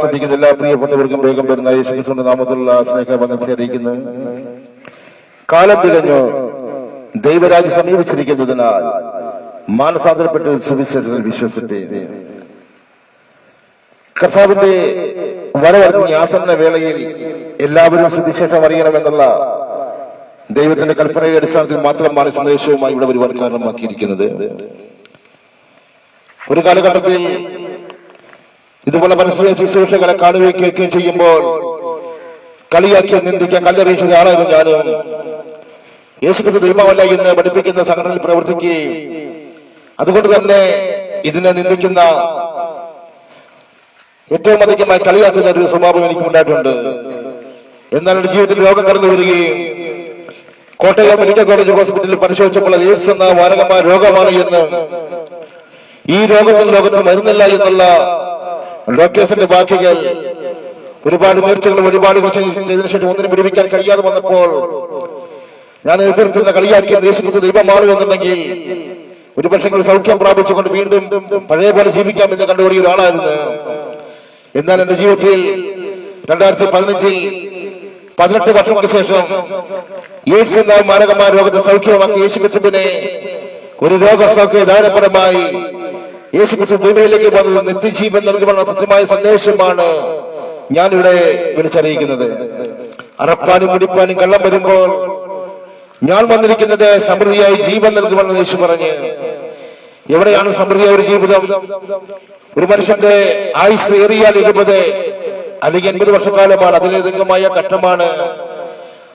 ശ്രദ്ധിക്കുന്ന എല്ലാ പ്രിയപ്പെട്ടവർക്കും വേഗം വരുന്ന യേശുക്രിസ്തുവിന്റെ നാമത്തിലുള്ള സ്നേഹബന്ധത്തെ അറിയിക്കുന്നു. കാലം തികഞ്ഞു. ദൈവരാജ് സമീപിച്ചിരിക്കുന്നതിനാൽ മാനസാന്തരപ്പെട്ട് സുവിശേഷത്തിൽ വിശ്വസിപ്പേ കർത്താവിന്റെ വരവടുത്ത ആസന്ന വേളയിൽ എല്ലാവരും സുവിശേഷം അറിയണമെന്നുള്ള ദൈവത്തിന്റെ കൽപ്പനയുടെ അടിസ്ഥാനത്തിൽ മാത്രമാണ് സന്ദേശവുമായി ഇവിടെ വരുവാൻ കാരണമാക്കിയിരിക്കുന്നത് ഒരു കാലഘട്ടത്തിൽ ഇതുപോലെ മനസ്സിലെ ശുശ്രൂഷകളെ കാണുകയും ചെയ്യുമ്പോൾ കളിയാക്കി നിന്ദിക്കാൻ കല്ലെറിയിച്ചത് ആളായിരുന്നു ഞാനും. യേശുക്രിസ്തു ദൈവമല്ല എന്ന് പഠിപ്പിക്കുന്ന സംഘടനയിൽ പ്രവർത്തിക്കുകയും അതുകൊണ്ട് തന്നെ ഇതിനെ നിന്ദിക്കുന്ന ഏറ്റവും അധികമായി കളിയാക്കുന്ന ഒരു സ്വഭാവം എനിക്ക് ഉണ്ടായിട്ടുണ്ട് എന്നാൽ എന്റെ ജീവിതത്തിൽ രോഗം കടന്നു വരികയും കോട്ടയം മെഡിക്കൽ കോളേജ് ഹോസ്പിറ്റലിൽ പരിശോധിച്ചപ്പോൾ എയ്ഡ്സ് എന്ന മാരകമായ രോഗമാണ് എന്ന് ഈ രോഗത്തിൽ ലോകത്ത് മരുന്നില്ല എന്നുള്ള ഡോക്ടേഴ്സിന്റെ വാക്കുകൾ ഒരുപാട് നേർച്ചകളും ഒരുപാട് ചെയ്തതിനു ശേഷം ഒന്നിനും പിടിപ്പിക്കാൻ കഴിയാതെ വന്നപ്പോൾ ഞാൻ എതിർത്തുന്ന കളിയാക്കിയ ദേശത്ത് ദൈവം മാറുമെന്നുണ്ടെങ്കിൽ ഒരു പക്ഷങ്ങൾ സൗഖ്യം പ്രാപിച്ചുകൊണ്ട് വീണ്ടും പഴയ പോലെ ജീവിക്കാം എന്ന് കണ്ടുപിടിയ ഒരാളായിരുന്നു. എന്നാൽ എന്റെ ജീവിതത്തിൽ രണ്ടായിരത്തി പതിനഞ്ചിൽ പതിനെട്ട് വർഷങ്ങൾക്ക് ശേഷം എയ്ഡ്സ് എന്ന മാരകമായ രോഗത്തെ സൗഖ്യമാക്കി യേശു ക്രിസ്തുവിനെ ഒരു രോഗസൗഖ്യ ധാരപരമായി യേശു ക്രിസ്തു ഭൂമിയിലേക്ക് വന്നത് നിത്യജീവൻ നൽകുമെന്ന സത്യമായ സന്ദേശമാണ് ഞാനിവിടെ വിളിച്ചറിയിക്കുന്നത്. അറപ്പാനും കുടിപ്പാനും കള്ളം വരുമ്പോൾ ഞാൻ വന്നിരിക്കുന്നത് സമൃദ്ധിയായി ജീവൻ നൽകുമെന്ന് യേശു പറഞ്ഞ്. എവിടെയാണ് സമൃദ്ധിയായ ഒരു ജീവിതം? ഒരു മനുഷ്യന്റെ ആയുസ് ഏറിയാൽ എഴുപത് അല്ലെങ്കിൽ എൺപത് വർഷക്കാലമാണ്. അതിലധികമായ ഘട്ടമാണ്.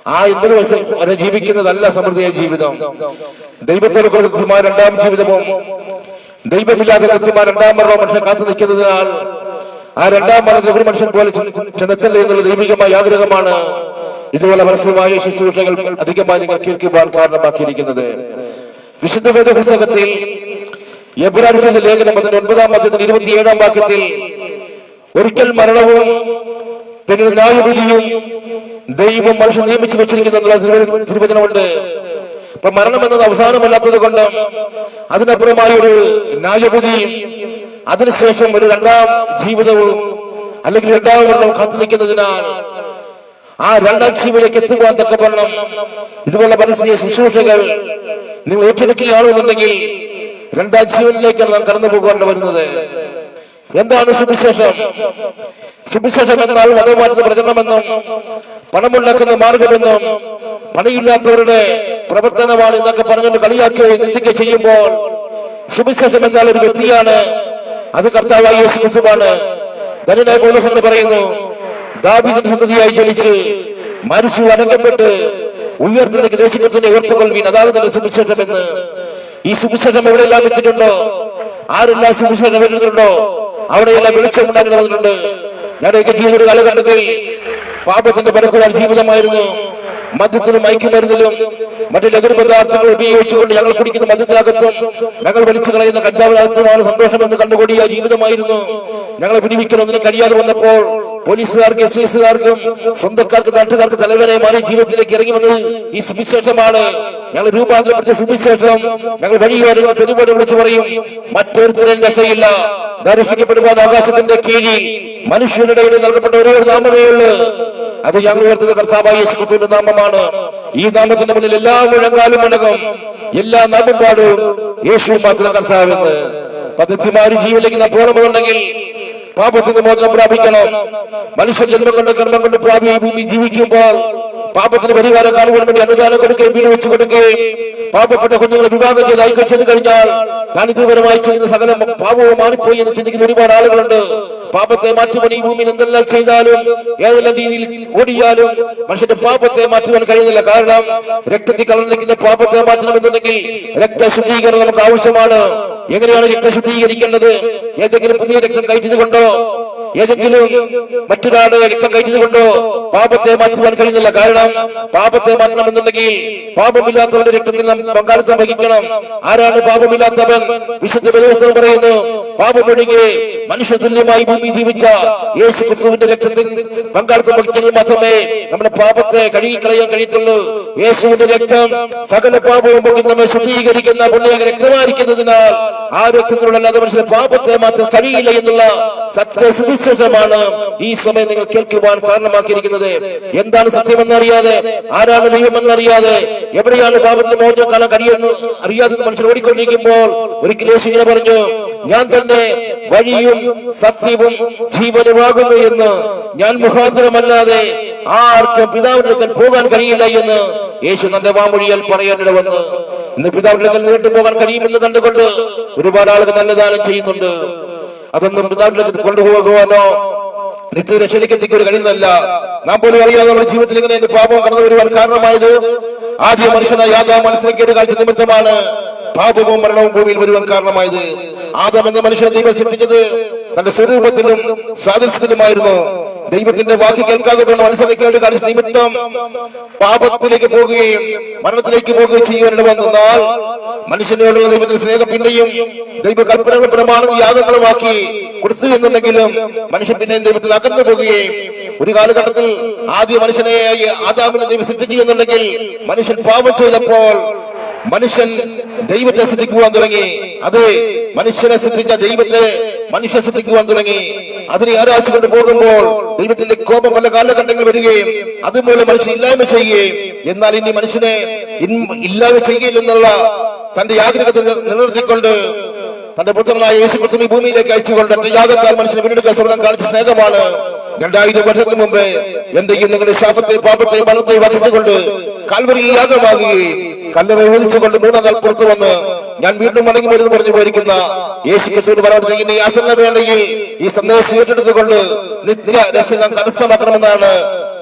ആ എൺപത് വർഷം വരെ ജീവിക്കുന്നതല്ല സമൃദ്ധിയായ ജീവിതം. ദൈവത്തോട് കൃത്യമായ രണ്ടാം ജീവിതവും ദൈവമില്ലാതെ കൃത്യമായ രണ്ടാം മരണം മനുഷ്യൻ കാത്തു നിൽക്കുന്നതിനാൽ ആ രണ്ടാം മരണത്തിൽ ഒരു മനുഷ്യൻ പോലെ ചെന്നെത്തല്ല എന്നുള്ള ദൈവികമായ ആഗ്രഹമാണ്. ഇതുപോലെ പരസ്യമായ ശുശ്രൂഷകൾ അധികമായി നിങ്ങൾ കേൾക്കുവാൻ കാരണമാക്കിയിരിക്കുന്നത്. വിശുദ്ധ വേദ പുസ്തകത്തിൽ ലേഖനം അതിന്റെ ഒൻപതാം മധ്യത്തിൽ ഇരുപത്തിയേഴാം വാക്യത്തിൽ ഒരിക്കൽ മരണവും പിന്നെ ന്യായവിധിയും ദൈവം മനുഷ്യൻ നിയമിച്ചു വെച്ചിരിക്കുന്നു എന്നുള്ള തിരുവചന- തിരുവചനമുണ്ട്. അപ്പൊ മരണം എന്നത് അവസാനമല്ലാത്തത് കൊണ്ട് അതിനപ്പുറമായ ഒരു ന്യായവിധിയും അതിനുശേഷം ഒരു രണ്ടാം ജീവിതവും അല്ലെങ്കിൽ രണ്ടാം മരണം കാത്തു നിൽക്കുന്നതിനാൽ ആ രണ്ടാം ജീവിതത്തിലേക്ക് എത്തുവാൻ തക്കവണ്ണം ഇതുപോലെ മനസ്സിലെ ശുശ്രൂഷകൾ നിങ്ങൾ ഏറ്റെടുക്കുകയാണെന്നുണ്ടെങ്കിൽ രണ്ടാം ജീവനിലേക്കാണ് നാം കടന്നു പോകേണ്ടി വരുന്നത് എന്താണ് സുവിശേഷം? സുവിശേഷം എന്നാൽ മതമാറ്റത്തിന് പ്രചരണമെന്നും പണമുണ്ടാക്കുന്ന മാർഗമെന്നും പണിയില്ലാത്തവരുടെ പ്രവർത്തനമാണ് എന്നൊക്കെ പറഞ്ഞുകൊണ്ട് കളിയാക്കുകയും നിന്ദിക്കുകയോ ചെയ്യുമ്പോൾ സുവിശേഷം എന്നാൽ ഒരു വ്യക്തിയാണ്. അത് കർത്താവായ യേശു ക്രിസ്തുവാണ്. ധനനായ എന്ന് പറയുന്നു ദാവീദിന്റെ സന്തതിയായി ജനിച്ച് മരിച്ചു അടങ്കപ്പെട്ട് ഉയർത്തിലേക്ക് ദേശീയത്തിന്റെ ഉയർത്തുകൊള്ളീൻ അതാണ് തന്നെ സുവിശേഷം എന്ന്. ഈ സുവിശേഷം എവിടെയെല്ലാം വെച്ചിട്ടുണ്ടോ ആരെല്ലാം സുവിശേഷം വരുന്നുണ്ടോ അവിടെയെല്ലാം വെളിച്ചം ഉണ്ടാക്കി വന്നിട്ടുണ്ട് ഞങ്ങളുടെയൊക്കെ ജീവിത കാലഘട്ടത്തിൽ പാപത്തിന്റെ പരക്കുവാൻ ജീവിതമായിരുന്നു. മദ്യത്തിലും മയക്കുമരുന്നിലും മറ്റു ലഘു പദാർത്ഥങ്ങൾ ഉപയോഗിച്ചുകൊണ്ട് ഞങ്ങൾ കുടിക്കുന്ന മദ്യത്തിനകത്തും ഞങ്ങൾ വലിച്ചു കളയുന്ന കഞ്ചാവിനകത്തുമാണ് സന്തോഷമെന്ന് കണ്ടുകൂടിയ ജീവിതമായിരുന്നു. ഞങ്ങളെ പിടിവിക്കലൊന്നിനും കഴിയാതെ വന്നപ്പോൾ പോലീസുകാർക്ക് എസ് എസുകാർക്കും സ്വന്തക്കാർക്ക് നാട്ടുകാർക്ക് തലവരെ മാറി ജീവിതത്തിലേക്ക് ഇറങ്ങി വന്നത് ഈ സുവിശേഷമാണ്. ഞങ്ങൾ രൂപാന്തരപ്പെടുത്തിയ സുവിശേഷം ഞങ്ങൾ വഴിയോരങ്ങൾ തെരുവോട് വിളിച്ചു പറയും. മറ്റൊരുത്തരും രക്ഷയില്ല. ദർശിക്കപ്പെടുവാൻ ആകാശത്തിന്റെ കീഴിൽ മനുഷ്യരുടെ ഇടയിൽ നൽകപ്പെട്ട ഒരേ ഒരു നാമമേ ഉള്ളൂ. അത് ഞങ്ങൾ ഉയർത്തുന്ന കർത്താവായ യേശുക്രിസ്തുവിന്റെ നാമമാണ്. ഈ നാമത്തിന്റെ മുന്നിൽ എല്ലാ മുഴങ്ങാലും മുഴങ്ങും എല്ലാ നാമം പാടും. യേശു മാത്രം കർത്താവെന്ന്. പദ്ധതിമാരും ജീവനിലേക്ക് നാം പാപത്തിന് മോചനം പ്രാപിക്കണം. മനുഷ്യ ജന്മം കൊണ്ട് കർമ്മം കൊണ്ട് പ്രാപി ഭൂമി ജീവിക്കുമ്പോൾ പാപത്തിന് പരിഹാരം കാണുവാൻ വേണ്ടി അനുദാനം കൊടുക്കുകയും വീട് വെച്ച് കൊടുക്കുകയും പാപപ്പെട്ട കുഞ്ഞുങ്ങളെ വിവാഹം ചെയ്ത് ഐക്യം ചെയ്ത് കഴിഞ്ഞാൽ ഞാൻ ഇതുപരമായി ചെയ്യുന്ന സകലം പാപവും മാറിപ്പോയി എന്ന് ചിന്തിക്കുന്ന ഒരുപാട് ആളുകളുണ്ട്. പാപത്തെ മാറ്റുവാൻ ഈ ഭൂമിയിൽ എന്തെല്ലാം ചെയ്താലും ഏതെല്ലാം രീതിയിൽ ഓടിയാലും മനുഷ്യന്റെ പാപത്തെ മാറ്റുവാൻ കഴിയുന്നില്ല. കാരണം രക്തത്തിൽ കലർന്നിരിക്കുന്ന പാപത്തെ മാറ്റണമെന്നുണ്ടെങ്കിൽ രക്തശുദ്ധീകരണം നമുക്ക് ആവശ്യമാണ്. എങ്ങനെയാണ് രക്തം ശുദ്ധീകരിക്കേണ്ടത് ഏതെങ്കിലും പുതിയ രക്തം കയറ്റിയത് കൊണ്ടോ ഏതെങ്കിലും മറ്റൊരാൾ രക്തം കഴിഞ്ഞതുകൊണ്ടോ കൊണ്ടോ പാപത്തെ മാറ്റുവാൻ കഴിയുന്നില്ല കാരണം പാപത്തെ മാറ്റണമെന്നുണ്ടെങ്കിൽ പാപമില്ലാത്തവന്റെ രക്തത്തിൽ നാം പങ്കാളിത്തം വഹിക്കണം. ആരാണ് പാപമില്ലാത്തവൻ? വിശുദ്ധ ദിവസം പറയുന്നു പാപമൊഴികെ മനുഷ്യ തുല്യമായി ഭൂമി ജീവിച്ച യേശു ക്രിസ്തുവിന്റെ രക്തത്തിൽ പങ്കാളിത്തം വഹിച്ചെങ്കിൽ മാത്രമേ നമ്മുടെ പാപത്തെ കഴുകിക്കളയാൻ കഴിയത്തുള്ളൂ. യേശുവിന്റെ രക്തം സകല പാപവും നമ്മെ ശുദ്ധീകരിക്കുന്ന പുണ്യ രക്തമായിരിക്കുന്നതിനാൽ ആ രക്തത്തിലുള്ള അല്ലാതെ മനുഷ്യന്റെ പാപത്തെ മാത്രം കഴിയില്ല എന്നുള്ള സത്യ സുവിശേഷമാണ് ഈ സമയം നിങ്ങൾ കേൾക്കുവാൻ കാരണമാക്കിയിരിക്കുന്നത്. എന്താണ് സത്യമെന്നറിയാതെ? ആരാണ് ദൈവമെന്നറിയാതെ? എവിടെയാണ് പാപത്തിന് മോചനം കാണാൻ കഴിയുന്നു അറിയാതെ മനുഷ്യർ ഓടിക്കൊണ്ടിരിക്കുമ്പോൾ ഒരിക്കലും ഇങ്ങനെ പറഞ്ഞു ഞാൻ തന്നെ വഴിയും സത്യവും ജീവനുമാകുന്നു എന്ന്. ഞാൻ മുഖാന്തരമല്ലാതെ ആർക്കും പിതാവിന്റെ പോകാൻ കഴിയില്ല എന്ന് യേശു തന്റെ വാമൊഴിയാൽ പറയാനിട വന്ന്. ഇന്ന് പിതാവിന്റെ നേരിട്ട് പോകാൻ കഴിയുമെന്ന് കണ്ടുകൊണ്ട് ഒരുപാട് ആളുകൾ നല്ലതാണ് ചെയ്യുന്നുണ്ട്. അതൊന്നും പിതാവിന്റെ അടുക്കൽ കൊണ്ടുപോകുവാനോ നിത്യരക്ഷയിലേക്ക് എത്തിക്കുക ഒരു കഴിയുന്നല്ല നാം പോലും അറിയാതെ നമ്മുടെ ജീവിതത്തിൽ ഇങ്ങനെ എന്റെ പാപം കടന്നു വരുവാൻ കാരണമായത് ആദ്യ മനുഷ്യനായ യാതാ മനസ്സിലാക്കിയ കാഴ്ച നിമിത്തമാണ്. പാപവും മരണവും ഭൂമിയിൽ വരുവാൻ കാരണമായത്. ആദം എന്ന മനുഷ്യനെ ദൈവം സൃഷ്ടിച്ചത് തന്റെ സ്വരൂപത്തിലും സാദൃശ്യത്തിലുമായിരുന്നു ദൈവത്തിന്റെ വാക്ക് കേൾക്കാതെ വേണം അനുസരിക്കേണ്ട കാര്യം നിമിത്തം പാപത്തിലേക്ക് പോകുകയും മരണത്തിലേക്ക് പോകുകയും ചെയ്യുവാനിട വന്നാൽ മനുഷ്യനോടുള്ള ദൈവത്തിന്റെ സ്നേഹം പിന്നെയും ദൈവ കൽപ്പനകൾ പ്രമാണം യാഗങ്ങളുമാക്കി കൊടുത്തു എന്നുണ്ടെങ്കിലും മനുഷ്യൻ പിന്നെയും ദൈവത്തിൽ അകന്നു പോകുകയും ഒരു കാലഘട്ടത്തിൽ ആദ്യ മനുഷ്യനെ ആദാമിനെ ദൈവം സൃഷ്ടിക്കുന്നുണ്ടെങ്കിൽ മനുഷ്യൻ പാപം ചെയ്തപ്പോൾ മനുഷ്യൻ ദൈവത്തെ സൃഷ്ടിക്കുവാൻ തുടങ്ങി. അതെ മനുഷ്യനെ സൃഷ്ടിച്ച ദൈവത്തെ മനുഷ്യ സൃഷ്ടിക്കുവാൻ തുടങ്ങി. അതിനെ ആരാധിച്ചുകൊണ്ട് പോകുമ്പോൾ ദൈവത്തിന്റെ കോപം പല കാലഘട്ടങ്ങൾ വരികയും അതുപോലെ മനുഷ്യൻ ഇല്ലായ്മ ചെയ്യുകയും. എന്നാൽ ഇനി മനുഷ്യനെ ഇല്ലായ്മ ചെയ്യുകയില്ലെന്നുള്ള തന്റെ ആഗ്രഹത്തെ നില- നിലനിർത്തിക്കൊണ്ട് തന്റെ പുത്രനായ യേശു ക്രിസ്തു ഭൂമിയിലേക്ക് അയച്ചുകൊണ്ട് തന്റെ യാഗത്താൽ മനുഷ്യനെ വീണ്ടെടുക്കാൻ സ്വർഗം കാണിച്ച സ്നേഹമാണ്. രണ്ടായിരം വർഷത്തിന് മുമ്പ് എന്തെങ്കിലും നിങ്ങളുടെ ശാപത്തെ പാപത്തെ മനത്തെ വധിച്ചുകൊണ്ട് കാൽവരിയിൽ യാഗമാകുകയും കല്ലറ വിധിച്ചുകൊണ്ട് മൂന്നാം നാൾ പുറത്തു വന്ന് ഞാൻ വീണ്ടും മടങ്ങി വരുന്നു പറഞ്ഞു പോയിരിക്കുന്ന യേശു കൃഷ്ണൻ പറയാൻ ചെയ്യുന്ന ഈ ആസന്ന വേളയിൽ ഈ സന്ദേശം ഏറ്റെടുത്തുകൊണ്ട് നിത്യ രക്ഷ നാം കരസ്ഥമാക്കണമെന്നാണ്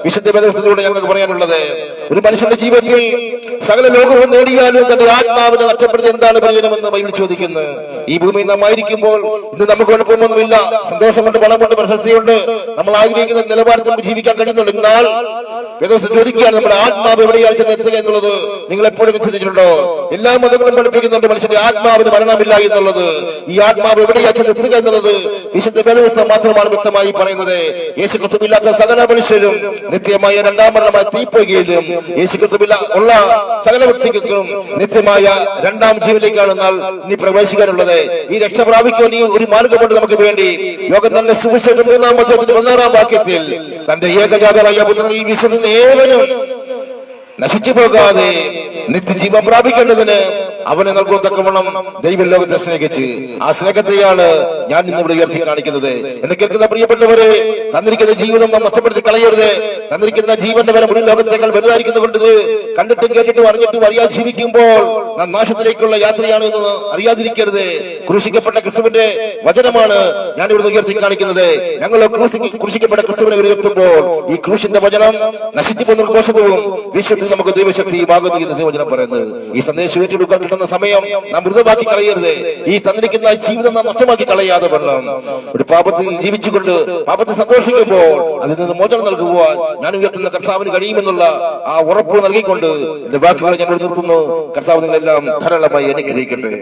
വിശുദ്ധ വേദപുസ്തകത്തിലൂടെ ഞങ്ങൾക്ക് പറയാനുള്ളത്. ഒരു മനുഷ്യന്റെ ജീവിതത്തിൽ സകല ലോകവും നേടിയാലും തന്റെ ആത്മാവിനെ നഷ്ടപ്പെടുത്തി എന്താണ് പ്രയോജനമെന്ന് ബൈബിൾ ചോദിക്കുന്നു. ഈ ഭൂമിയിൽ നാം ആയിരിക്കുമ്പോൾ ഇന്ന് നമുക്ക് കുഴപ്പമൊന്നുമില്ല. സന്തോഷമുണ്ട് പണമുണ്ട് പ്രശസ്തിയുണ്ട്. നമ്മൾ ആഗ്രഹിക്കുന്ന നിലവാരത്തിൽ നമുക്ക് ജീവിക്കാൻ കഴിയുന്നുണ്ട്. എന്നാൽ വേദവസം ചോദിക്കുകയാണ് നമ്മുടെ ആത്മാവ് എവിടെയാണ് ചെന്ന് എത്തുക എന്നുള്ളത്. നിങ്ങൾ എപ്പോഴും ചിന്തിച്ചിട്ടുണ്ടോ? എല്ലാ മതങ്ങളും പഠിപ്പിക്കുന്നുണ്ട് മനുഷ്യന്റെ ആത്മാവിന് മരണമില്ല എന്നുള്ളത്. ഈ ആത്മാവ് എവിടെയാണ് ചെന്ന് എത്തുക എന്നുള്ളത് വിശുദ്ധ വേദപുസ്തകം മാത്രമാണ് വ്യക്തമായി പറയുന്നത്. യേശു ക്രിസ്തുവില്ലാത്ത സകല മനുഷ്യരും നിത്യമായ രണ്ടാം മരണമായ തീപ്പൊയ്കയിലും യേശു ക്രിസ്തുവില്ല ഉള്ള സകല വ്യക്തിക്കും നിത്യമായ രണ്ടാം ജീവനിലേക്കാണ് എന്നാൽ നീ പ്രവേശിക്കാനുള്ളത്. ഈ രക്ഷ പ്രാപിക്കുവാൻ ഈ ഒരു മാർഗമുണ്ട് നമുക്ക് വേണ്ടി. യോഗം തന്നെ സുവിശേഷം മൂന്നാം അധ്യായത്തിന്റെ പതിനാറാം വാക്യത്തിൽ തന്റെ ഏകജാതരായ പുത്രനിൽ വിശ്വസിക്കുന്ന ഏവനും നശിച്ചു പോകാതെ നിത്യജീവൻ പ്രാപിക്കേണ്ടതിന് അവനെ നൽകുന്ന തക്കവണ്ണം ദൈവം ലോകത്തെ സ്നേഹിച്ച് ആ സ്നേഹത്തെയാണ് ഞാൻ ഇന്നിവിടെ ഉയർത്തി കാണിക്കുന്നത്. എന്നെ കേൾക്കുന്ന പ്രിയപ്പെട്ടവരെ തന്നിരിക്കുന്ന ജീവിതം നാം നഷ്ടപ്പെടുത്തി കളയരുത്. തന്നിരിക്കുന്ന ജീവന്റെ വരെ മുഴുവൻ ലോകത്തേക്കാൾ വലുതായിരിക്കുന്നത് ഇത് കണ്ടിട്ടും കേട്ടിട്ടും അറിഞ്ഞിട്ടും അറിയാതെ ജീവിക്കുമ്പോൾ നാം നാശത്തിലേക്കുള്ള യാത്രയാണ് എന്ന് അറിയാതിരിക്കരുത്. ക്രൂശിക്കപ്പെട്ട ക്രിസ്തുവിന്റെ വചനമാണ് ഞാൻ ഇവിടെ ഉയർത്തി കാണിക്കുന്നത്. ഞങ്ങൾ ക്രൂശിക്കപ്പെട്ട ക്രിസ്തുവിനെ ഉയർത്തുമ്പോൾ ഈ ക്രൂശിന്റെ വചനം നശിച്ചു പോകുന്ന കോശവും വിശ്വത്തിൽ നമുക്ക് ദൈവശക്തിയുമാകുന്നു എന്ന് ദൈവവചനം പറയുന്നത്. ഈ സന്ദേശം ഏറ്റെടുക്കാൻ കിട്ടുന്ന സമയം നാം മൃതമാക്കി കളയരുത്. ഈ തന്നിരിക്കുന്ന ജീവിതം നാം നഷ്ടമാക്കി കളയാതെ വേണം ഒരു പാപത്തിൽ ജീവിച്ചുകൊണ്ട് പാപത്തെ സന്തോഷിക്കുമ്പോൾ അതിൽ നിന്ന് മോചനം നൽകുവാൻ ഞാൻ ഉയർത്തുന്ന കർത്താവിന് കഴിയുമെന്നുള്ള ആ ഉറപ്പ് നൽകിക്കൊണ്ട് എന്റെ ഞങ്ങൾ നിർത്തുന്നു. കർത്താവ് നിങ്ങളെല്ലാം ധാരാളമായി അനുഗ്രഹിക്കട്ടെ.